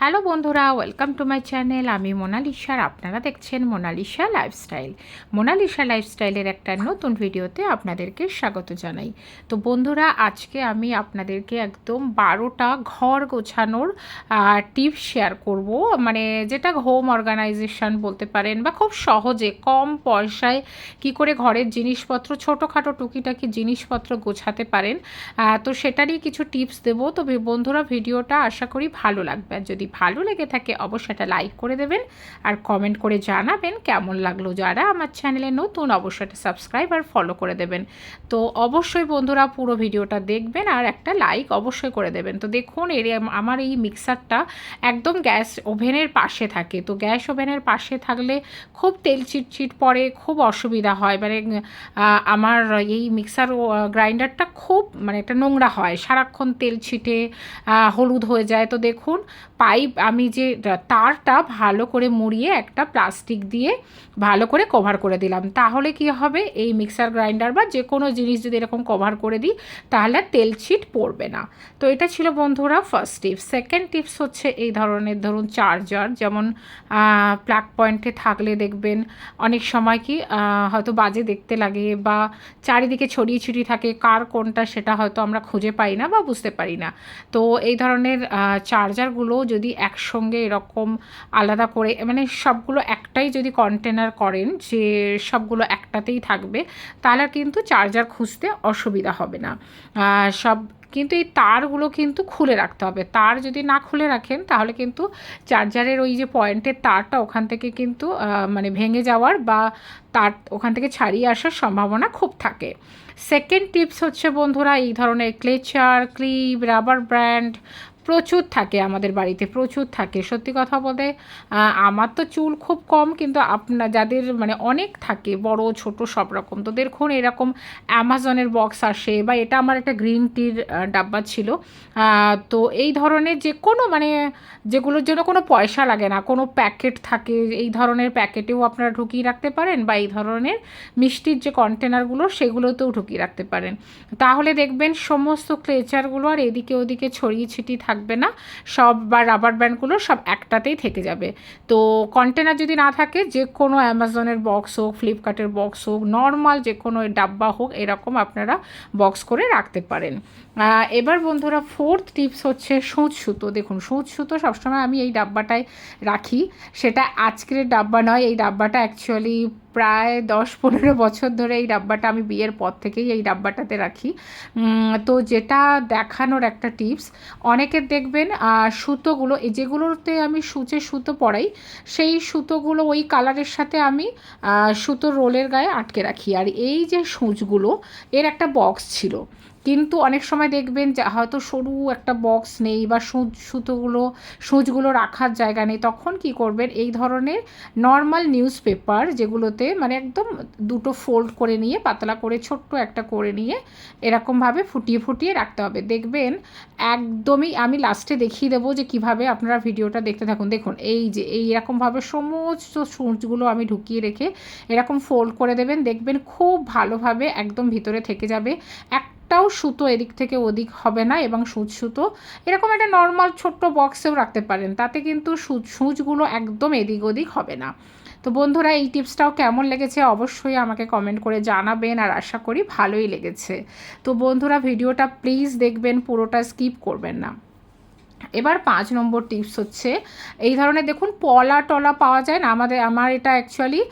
Hello বন্ধুরা, welcome to my channel. আমি মোনালিসা আর আপনারা দেখছেন মোনালিসা লাইফস্টাইল। মোনালিসা লাইফস্টাইলের একটা নতুন ভিডিওতে আপনাদেরকে স্বাগত জানাই। তো বন্ধুরা, আজকে আমি আপনাদেরকে একদম বারোটা ঘর গোছানোর টিপস শেয়ার করব। মানে যেটা হোম অর্গানাইজেশন বলতে পারেন বা খুব সহজে কম পয়সায় কি করে ঘরের জিনিসপত্র, ছোটোখাটো টুকিটাকি জিনিসপত্র গোছাতে পারেন। তো সেটারই কিছু টিপস দেবো। তো বন্ধুরা, ভিডিওটা আশা করি ভালো লাগবে। আর যদি ভালো লেগে থাকে অবশ্যই এটা লাইক করে দেবেন আর কমেন্ট করে জানাবেন কেমন লাগল যারা আমার চ্যানেলে নতুন, অবশ্যই এটা সাবস্ক্রাইব আর ফলো করে দেবেন। তো অবশ্যই বন্ধুরা পুরো ভিডিওটা দেখবেন আর একটা লাইক অবশ্যই করে দেবেন। তো দেখুন, এর আমার এই মিক্সারটা একদম গ্যাস ওভেনের পাশে থাকে। তো গ্যাস ওভেনের পাশে থাকলে খুব তেল চিটচিট পড়ে, খুব অসুবিধা হয়। মানে আমার এই মিক্সার গ্রাইন্ডারটা খুব মানে একটা নোংরা হয়। সারাক্ষণ তেল ছিটে হলুদ হয়ে যায়। তো দেখুন পাইপ আমি যে তারটা ভালো করে মুড়িয়ে একটা প্লাস্টিক দিয়ে ভালো করে কভার করে দিলাম। তাহলে কি হবে? এই মিক্সার গ্রাইন্ডার বা যে কোনো জিনিস যদি এরকম কভার করে দিই, তাহলে তেল ছিট পড়বে না। তো এটা ছিল বন্ধুরা ফার্স্ট টিপস সেকেন্ড টিপস হচ্ছে এই ধরনের, ধরুন চার্জার যেমন প্লাগ পয়েন্টে থাকলে দেখবেন অনেক সময় কি হয়তো বাজে দেখতে লাগে বা চারিদিকে ছড়িয়ে ছিটিয়ে থাকে, কার কোনটা সেটা হয়তো আমরা খুঁজে পাই না বা বুঝতে পারি না। তো এই ধরনের চার্জারগুলো যদি একসঙ্গে এরকম আলাদা করে মানে সবগুলো একটাই যদি কন্টেনার করেন যে সবগুলো একটাতেই থাকবে, তাহলে কিন্তু চার্জার খুঁজতে অসুবিধা হবে না। সব কিন্তু এই তারগুলো কিন্তু খুলে রাখতে হবে। তার যদি না খুলে রাখেন, তাহলে কিন্তু চার্জারের ওই যে পয়েন্টের তারটা ওখান থেকে কিন্তু মানে ভেঙে যাওয়ার বা তার ওখান থেকে ছাড়িয়ে আসার সম্ভাবনা খুব থাকে। সেকেন্ড টিপস হচ্ছে বন্ধুরা, এই ধরনের ক্লেচার ক্লিপ রাবার ব্র্যান্ড প্রচুর থাকে আমাদের বাড়িতে, প্রচুর থাকে। সত্যি কথা বলতে আমার তো চুল খুব কম, কিন্তু আপনার যাদের মানে অনেক থাকে, বড়, ছোট সব রকম, তো দেখুন এরকম অ্যামাজনের বক্স আসে বা এটা আমার একটা গ্রিন টির ডাব্বা ছিল। তো এই ধরনের যে কোনো মানে যেগুলোর জন্য কোনো পয়সা লাগে না, কোনো প্যাকেট থাকে, এই ধরনের প্যাকেটেও আপনারা ঢুকিয়ে রাখতে পারেন বা এই ধরনের মিষ্টির যে কন্টেনারগুলো, সেগুলোতেও ঢুকিয়ে রাখতে পারেন। তাহলে দেখবেন সমস্ত ক্লেচারগুলো আর এদিকে ওদিকে ছড়িয়ে ছিটিয়ে থাকবে না, সব বা রাবার ব্যান্ডগুলো সব একটাতেই থেকে যাবে। তো কন্টেনার যদি না থাকে যে কোনো অ্যামাজনের বক্স হোক, ফ্লিপকার্টের বক্স হোক নর্মাল যে কোনো ডাব্বা হোক, এরকম আপনারা বক্স করে রাখতে পারেন। এবার বন্ধুরা ফোর্থ টিপস হচ্ছে সূচ সুতো। দেখুন, সূচ সুতো সবসময় আমি এই ডাব্বাটায় রাখি। সেটা আজকের ডাব্বা নয়, এই ডাব্বাটা অ্যাকচুয়ালি প্রায় দশ পনেরো বছর ধরে এই ডাব্বাটা আমি বিয়ের পর থেকেই এই ডাব্বাটাতে রাখি। তো যেটা দেখানোর একটা টিপস, অনেকে দেখবেন সুতোগুলো, এই যেগুলোতে আমি সূচে সুতো পরাই, সেই সুতোগুলো ওই কালারের সাথে আমি সুতো রোলের গায়ে আটকে রাখি। আর এই যে সূচগুলো, এর একটা বক্স ছিল। কিন্তু অনেক সময় দেখবেন যে হয়তো সরু একটা বক্স নেই বা সুচ সুতোগুলো, সূচগুলো রাখার জায়গা নেই, তখন কি করবেন? এই ধরনের নর্মাল নিউজ পেপার যেগুলোতে মানে একদম দুটো ফোল্ড করে নিয়ে, পাতলা করে, ছোট্ট একটা করে নিয়ে এরকমভাবে ফুটিয়ে ফুটিয়ে রাখতে হবে। দেখবেন একদমই আমি লাস্টে দেখিয়ে দেবো যে কীভাবে আপনারা ভিডিওটা দেখতে থাকুন। দেখুন, এই যে, এই এরকমভাবে সমস্ত সূচগুলো আমি ঢুকিয়ে রেখে এরকম ফোল্ড করে দেবেন। দেখবেন খুব ভালোভাবে একদম ভিতরে থেকে যাবে। একটাও সুতো এদিক থেকে ওদিক হবে না এবং সুচ সুতো এরকম একটা নর্মাল ছোট্ট বক্সেও রাখতে পারেন। তাতে কিন্তু সুচ সুচগুলো একদম এদিক ওদিক হবে না। তো বন্ধুরা, এই টিপসটাও কেমন লেগেছে অবশ্যই আমাকে কমেন্ট করে জানাবেন আর আশা করি ভালোই লেগেছে। তো বন্ধুরা, ভিডিওটা প্লিজ দেখবেন, পুরোটা স্কিপ করবেন না। এবার পাঁচ নম্বর টিপস হচ্ছে, এই ধরনের দেখুন পলা টলা পাওয়া যায় না, আমাদের, আমার এটা অ্যাকচুয়ালি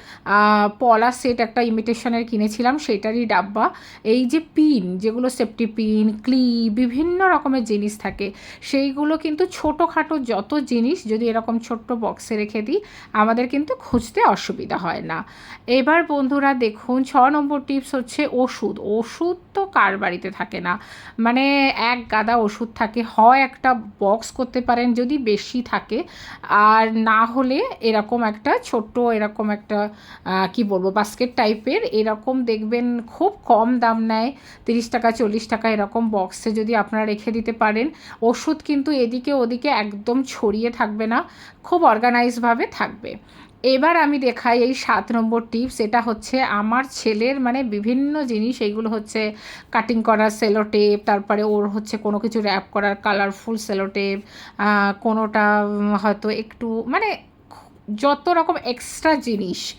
পলা সেট একটা ইমিটেশনের কিনেছিলাম, সেটারই ডাব্বা। এই যে পিন যেগুলো সেফটি পিন ক্লি বিভিন্ন রকমের জিনিস থাকে, সেইগুলো কিন্তু ছোটোখাটো যত জিনিস যদি এরকম ছোট্ট বক্সে রেখে দিই, আমাদের কিন্তু খুঁজতে অসুবিধা হয় না। এবার বন্ধুরা দেখুন, ছ নম্বর টিপস হচ্ছে ওষুধ ওষুধ তো কার বাড়িতে থাকে না? মানে এক গাদা ওষুধ থাকে, হয় একটা বক্স করতে পারেন যদি বেশি থাকে। আর না হলে এরকম একটা ছোট্ট এরকম একটা কি বলব বাস্কেট টাইপের এরকম দেখবেন খুব কম দাম নেয়। তিরিশ টাকা, চল্লিশ টাকা এরকম বক্সে যদি আপনারা রেখে দিতে পারেন। ওষুধ কিন্তু এদিকে ওদিকে একদম ছড়িয়ে থাকবে না, খুব অর্গানাইজভাবে থাকবে। এবার আমি দেখাই এই সাত নম্বর টিপস। এটা হচ্ছে আমার ছেলের মানে বিভিন্ন জিনিস, এইগুলো হচ্ছে কাটিং করার সেলো টেপ তারপরে ওর হচ্ছে কোনো কিছু র্যাপ করার কালারফুল সেলো টেপ কোনোটা হয়তো একটু মানে যত রকম এক্সট্রা জিনিস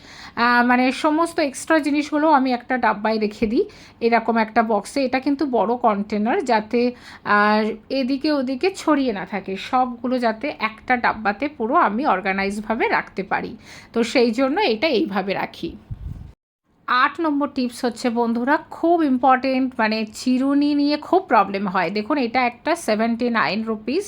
মানে সমস্ত এক্সট্রা জিনিসগুলো আমি একটা ডাব্বায় রেখে দিই এরকম একটা বক্সে এটা কিন্তু বড় কন্টেনার যাতে এদিকে ওদিকে ছড়িয়ে না থাকে। সবগুলো যাতে একটা ডাব্বাতে পুরো আমি অর্গানাইজভাবে রাখতে পারি। তো সেই জন্য এটা এইভাবে রাখি। আট নম্বর টিপস হচ্ছে, বন্ধুরা খুব ইম্পর্টেন্ট মানে চিরুনি নিয়ে খুব প্রবলেম হয়। দেখুন, এটা একটা সেভেন্টি নাইন রুপিস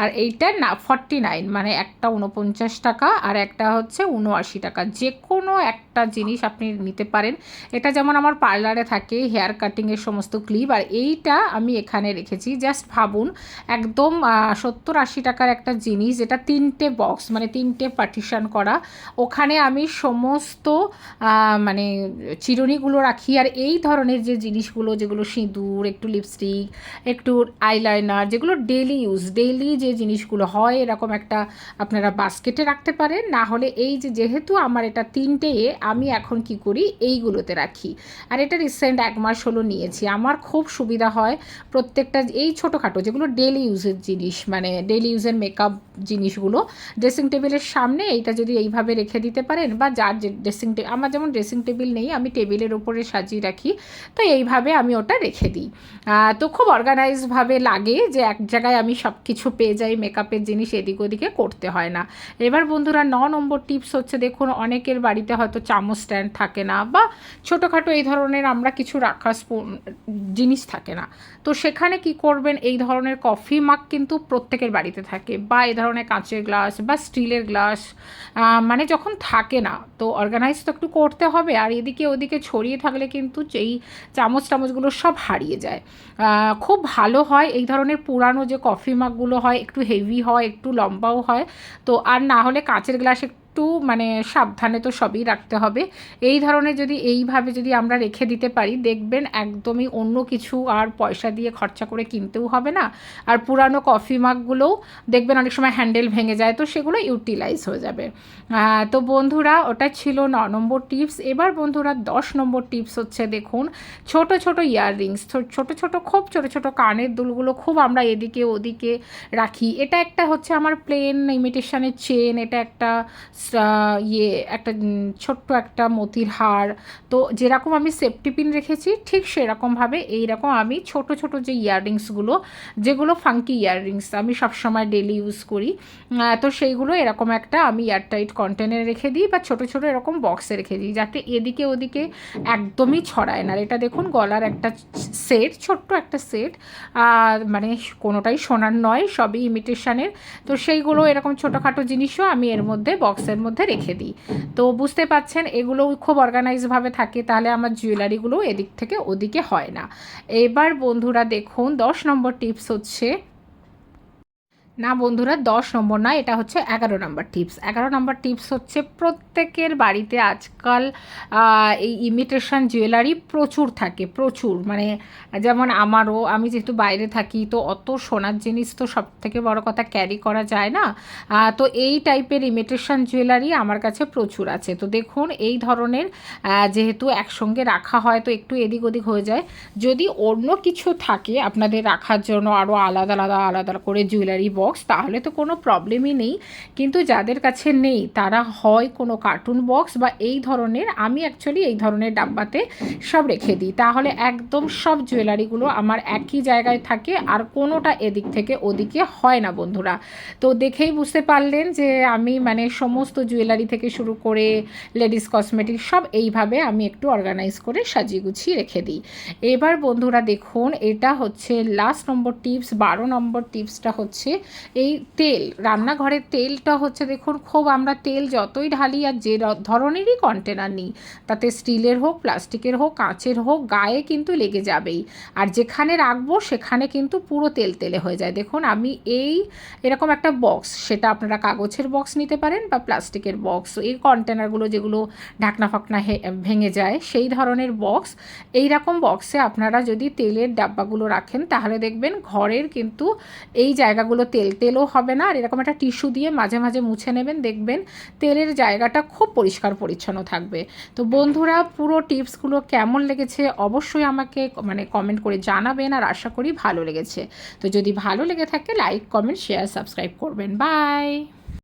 আর এইটা না ফর্টি নাইন মানে একটা উনপঞ্চাশ টাকা আর একটা হচ্ছে উনআশি টাকা। যে কোনো একটা জিনিস আপনি নিতে পারেন। এটা যেমন আমার পার্লারে থাকে হেয়ার কাটিংয়ের সমস্ত ক্লিপ আর এইটা আমি এখানে রেখেছি। জাস্ট ভাবুন, একদম সত্তর আশি টাকার একটা জিনিস, যেটা তিনটে বক্স মানে তিনটে পার্টিশন করা, ওখানে আমি সমস্ত মানে চিরুনিগুলো রাখি, আর এই ধরনের যে জিনিসগুলো, যেগুলো সিঁদুর, একটু লিপস্টিক একটু আইলাইনার যেগুলো ডেলি ইউজ ডেইলি যে জিনিসগুলো হয়, এরকম একটা আপনারা বাস্কেটে রাখতে পারেন। না হলে এই যে যেহেতু আমার এটা তিনটে আমি এখন কি করি? এইগুলোতে রাখি। আর এটা রিসেন্ট এক মাস হলো নিয়েছি। আমার খুব সুবিধা হয় প্রত্যেকটা এই ছোটোখাটো, যেগুলো ডেলি ইউজের জিনিস মানে ডেলি ইউজের মেকআপ জিনিসগুলো ড্রেসিং টেবিলের সামনে এইটা যদি এইভাবে রেখে দিতে পারেন, বা যার যে ড্রেসিং টেবিল আমার যেমন ড্রেসিং টেবিল নেই আমি টেবিলের ওপরে সাজিয়ে রাখি, তো এইভাবে আমি ওটা রেখে দিই। তো খুব অর্গানাইজভাবে লাগে যে এক জায়গায় আমি সব কিছু পেয়ে যাই মেকআপের জিনিস এদিক ওদিকে করতে হয় না। এবার বন্ধুরা, ন নম্বর টিপস হচ্ছে দেখুন, অনেকের বাড়িতে হয়তো চামচ স্ট্যান্ড থাকে না বা ছোটোখাটো এই ধরনের আমরা কিছু স্পুন জিনিস থাকে না। তো সেখানে কি করবেন, এই ধরনের কফি মাগ কিন্তু প্রত্যেকের বাড়িতে থাকে বা এই ধরনের কাঁচের গ্লাস বা স্টিলের গ্লাস মানে যখন থাকে না, তো অর্গানাইজ তো একটু করতে হবে। আর এদিকে ওদিকে ছড়িয়ে থাকলে কিন্তু এই চামচ টামচগুলো সব হারিয়ে যায়। খুব ভালো হয় এই ধরনের পুরানো যে কফি মাগগুলো হয়, একটু হেভি হয়, একটু লম্বাও হয়। তো আর না হলে কাঁচের গ্লাস একটু মানে সাবধানে তো সবই রাখতে হবে। এই ধরনের যদি এইভাবে যদি আমরা রেখে দিতে পারি, দেখবেন একদমই অন্য কিছু আর পয়সা দিয়ে খরচা করে কিনতেও হবে না। আর পুরানো কফি মাগগুলোও দেখবেন অনেক সময় হ্যান্ডেল ভেঙে যায়, তো সেগুলো ইউটিলাইজ হয়ে যাবে। তো বন্ধুরা, ওটা ছিল ন নম্বর টিপস। এবার বন্ধুরা, দশ নম্বর টিপস হচ্ছে দেখুন, ছোট ছোট ইয়াররিংস। ছোট ছোট, খুব ছোট ছোট কানের দুলগুলো খুব আমরা এদিকে ওদিকে রাখি। এটা একটা হচ্ছে আমার প্লেন ইমিটেশনের চেন, এটা একটা ইয়ে একটা ছোট্ট একটা মতির হার। তো যেরকম আমি সেফটি পিন রেখেছি, ঠিক সেরকমভাবে এইরকম আমি ছোট ছোট যে ইয়াররিংসগুলো যেগুলো ফাঙ্কি ইয়াররিংস আমি সবসময় ডেলি ইউজ করি তো সেইগুলো এরকম একটা আমি এয়ারটাইট কন্টেনারে রেখে দিই বা ছোট ছোট এরকম বক্সে রেখে দিই যাতে এদিকে ওদিকে একদমই ছড়ায় না। এটা দেখুন, গলার একটা সেট ছোট্ট একটা সেট আর মানে কোনোটাই সোনার নয়, সবই ইমিটেশনের তো সেইগুলো এরকম ছোটোখাটো জিনিসও আমি এর মধ্যে বক্সের মধ্যে রেখে দিই। তো বুঝতে পাচ্ছেন এগুলো খুব অর্গানাইজভাবে থাকে, তাহলে আমার জুয়েলারিগুলো এদিক থেকে ওদিকে হয় না। এবার বন্ধুরা দেখুন, দশ নম্বর টিপস হচ্ছে না বন্ধুরা, দশ নম্বর না, এটা হচ্ছে এগারো নম্বর টিপস। এগারো নম্বর টিপস হচ্ছে প্রত্যেকের বাড়িতে আজকাল এই ইমিটেশন জুয়েলারি প্রচুর থাকে, প্রচুর। মানে যেমন আমারও, আমি যেহেতু বাইরে থাকি, তো অত সোনার জিনিস তো সব থেকে বড় কথা ক্যারি করা যায় না। তো এই টাইপের ইমিটেশন জুয়েলারি আমার কাছে প্রচুর আছে। তো দেখুন, এই ধরনের যেহেতু একসঙ্গে রাখা হয়, তো একটু এদিক ওদিক হয়ে যায়। যদি অন্য কিছু থাকে, আপনাদের রাখার জন্য আরও আলাদা আলাদা আলাদা করে জুয়েলারি বক্স তাহলে তো কোনো প্রবলেমই নেই। কিন্তু যাদের কাছে নেই, তারা হয় কোনো কার্টুন বক্স বা এই ধরনের, আমি অ্যাকচুয়ালি এই ধরনের ডাব্বাতে সব রেখে দিই। তাহলে একদম সব জুয়েলারিগুলো আমার একই জায়গায় থাকে, আর কোনোটা এদিক থেকে ওদিকে হয় না বন্ধুরা। তো দেখেই বুঝতে পারলেন যে আমি মানে সমস্ত জুয়েলারি থেকে শুরু করে লেডিস কসমেটিক সব এইভাবে আমি একটু অর্গানাইজ করে সাজিয়ে গুছিয়ে রেখে দিই। এবার বন্ধুরা দেখুন, এটা হচ্ছে লাস্ট নম্বর টিপস বারো নম্বর টিপসটা হচ্ছে এই তেল, রান্নাঘরের তেলটা হচ্ছে দেখুন খুব আমরা তেল যতই ঢালি আর যে ধরনেরই কন্টেনার নিই, তাতে স্টিলের হোক, প্লাস্টিকের হোক, কাঁচের হোক, গায়ে কিন্তু লেগে যাবেই। আর যেখানে রাখব সেখানে কিন্তু পুরো তেল তেলে হয়ে যায়। দেখুন আমি এই এরকম একটা বক্স সেটা আপনারা কাগজের বক্স নিতে পারেন বা প্লাস্টিকের বক্স এই কন্টেনারগুলো যেগুলো ঢাকনা ফাকনা ভেঙে যায়, সেই ধরনের বক্স এই রকম বক্সে আপনারা যদি তেলের ডাব্বাগুলো রাখেন, তাহলে দেখবেন ঘরের কিন্তু এই জায়গাগুলো তেল তেল, তেলও হবে না। আর এরকম একটা টিস্যু দিয়ে মাঝে মাঝে মুছে নেবেন, দেখবেন তেলের জায়গাটা খুব পরিষ্কার পরিচ্ছন্ন থাকবে। তো বন্ধুরা, পুরো টিপসগুলো কেমন লেগেছে অবশ্যই আমাকে মানে কমেন্ট করে জানাবেন আর আশা করি ভালো লেগেছে। তো যদি ভালো লেগে থাকে লাইক কমেন্ট শেয়ার সাবস্ক্রাইব করবেন। বাই